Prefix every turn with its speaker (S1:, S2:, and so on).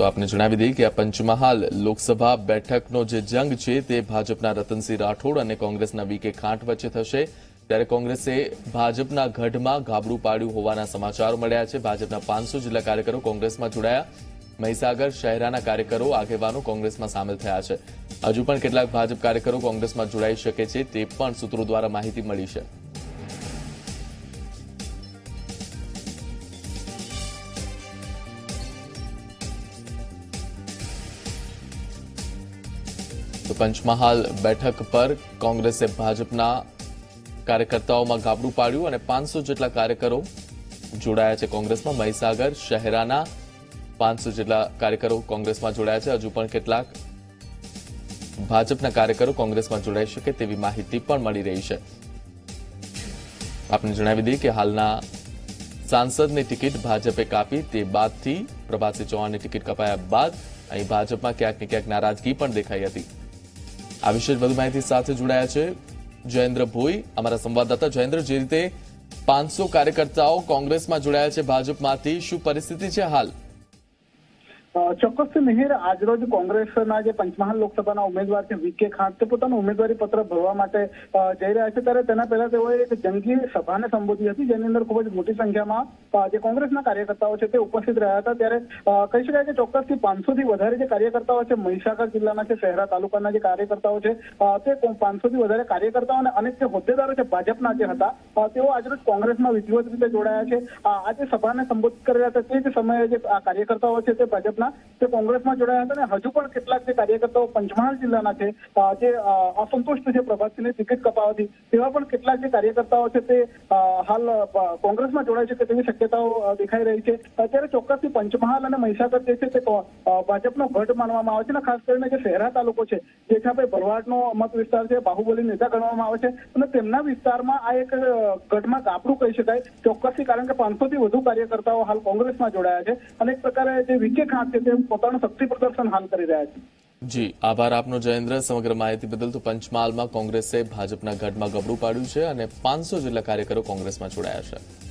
S1: તો આપને જણાવી દઈએ કે આ પંચમહાલ લોકસભા બેઠકનો જે જંગ છે તે ભાજપના રતનસિંહ રાઠોડ અને કોંગ્રેસના વીકે ખાંટ વચ્ચે થશે. ત્યારે કોંગ્રેસે ભાજપના ગઢમાં ગાબડું પાડ્યું હોવાના સમાચારો મળ્યા છે. ભાજપના પાંચસો જિલ્લા કાર્યકરો કોંગ્રેસમાં જોડાયા. મહીસાગર શહેરાના કાર્યકરો આગેવાનો કોંગ્રેસમાં સામેલ થયા છે. હજુ પણ કેટલાક ભાજપ કાર્યકરો કોંગ્રેસમાં જોડાઈ શકે છે તે પણ સૂત્રો દ્વારા માહિતી મળી છે. તો પંચમહાલ બેઠક પર કોંગ્રેસે ભાજપના કાર્યકર્તાઓમાં ગાબડું પાડ્યું અને પાંચસો જેટલા કાર્યકરો જોડાયા છે કોંગ્રેસમાં. મહીસાગર શહેરાના પાંચસો જેટલા કાર્યકરો કોંગ્રેસમાં જોડાયા છે. હજુ પણ કેટલાક ભાજપના કાર્યકરો કોંગ્રેસમાં જોડાઈ શકે તેવી માહિતી પણ મળી રહી છે. આપને જણાવી દઈએ કે હાલના સાંસદની ટિકિટ ભાજપે કાપી તે બાદથી પ્રભાતસિંહ ચૌહાણની ટિકિટ કપાયા બાદ અહીં ભાજપમાં ક્યાંક ને ક્યાંક નારાજગી પણ દેખાઈ હતી. આ વિશે વધુ માહિતી સાથે જોડાયા છે જયેન્દ્ર ભોઈ, અમારા સંવાદદાતા. જયેન્દ્ર, જે રીતે પાંચસો કાર્યકર્તાઓ કોંગ્રેસમાં જોડાયા છે ભાજપમાંથી, શું પરિસ્થિતિ છે હાલ?
S2: અ, ચોક્કસથી મિહિર આજરોજ કોંગ્રેસના જે પંચમહાલ લોકસભાના ઉમેદવાર છે વીકે ખાંટ તે પોતાનું ઉમેદવારી પત્ર ભરવા માટે જઈ રહ્યા છે. ત્યારે તેના પહેલા તેઓએ એક જંગી સભાને સંબોધી હતી જેની અંદર ખૂબ જ મોટી સંખ્યામાં જે કોંગ્રેસના કાર્યકર્તાઓ છે તે ઉપસ્થિત રહ્યા હતા. ત્યારે કહી શકાય કે ચોક્કસથી પાંચસોથી વધારે જે કાર્યકર્તાઓ છે મહીસાગર જિલ્લાના છે શહેરા તાલુકાના જે કાર્યકર્તાઓ છે તે પાંચસો થી વધારે કાર્યકર્તાઓ અને અનેક જે હોદ્દેદારો છે ભાજપના જે હતા તેઓ આજરોજ કોંગ્રેસમાં વિધિવત રીતે જોડાયા છે. આજે સભાને સંબોધિત કરી રહ્યા હતા તે જ સમયે જે કાર્યકર્તાઓ છે તે ભાજપના તે કોંગ્રેસમાં જોડાયા હતા અને હજુ પણ કેટલાક જે કાર્યકર્તાઓ પંચમહાલ જિલ્લાના છે જે અસંતુષ્ટ છે પ્રભાતસિંહની ટિકિટ કપાવવાથી, તેવા પણ કેટલાક જે કાર્યકર્તાઓ છે તે હાલ કોંગ્રેસમાં જોડાઈ શકે તેવી શક્યતાઓ દેખાઈ રહી છે. અત્યારે ચોક્કસથી પંચમહાલ અને મહીસાગર જે છે તે ભાજપનો ગઢ માનવામાં આવે છે અને ખાસ કરીને જે શહેરા તાલુકો છે જેઠાભાઈ ભરવાડનો મત વિસ્તાર છે, બાહુબલી નેતા ગણવામાં આવે છે અને તેમના વિસ્તારમાં આ એક ગઢમાં ગાબડું કહી શકાય. ચોક્કસથી કારણ કે પાંચસો થી વધુ કાર્યકર્તાઓ હાલ કોંગ્રેસમાં જોડાયા છે અને એક પ્રકારે જે વિકે ખાંટ છે તે પોતાનું શક્તિ પ્રદર્શન હાલ કરી રહ્યા છે.
S1: જી, આભાર આપનો જયેન્દ્ર. સમગ્ર માહિતી બદલ તો પંચમહાલમાં કોંગ્રેસે ભાજપના ગઢમાં ગબડું પાડ્યું છે અને પાંચસો જેટલા કાર્યકરો કોંગ્રેસમાં જોડાયા છે.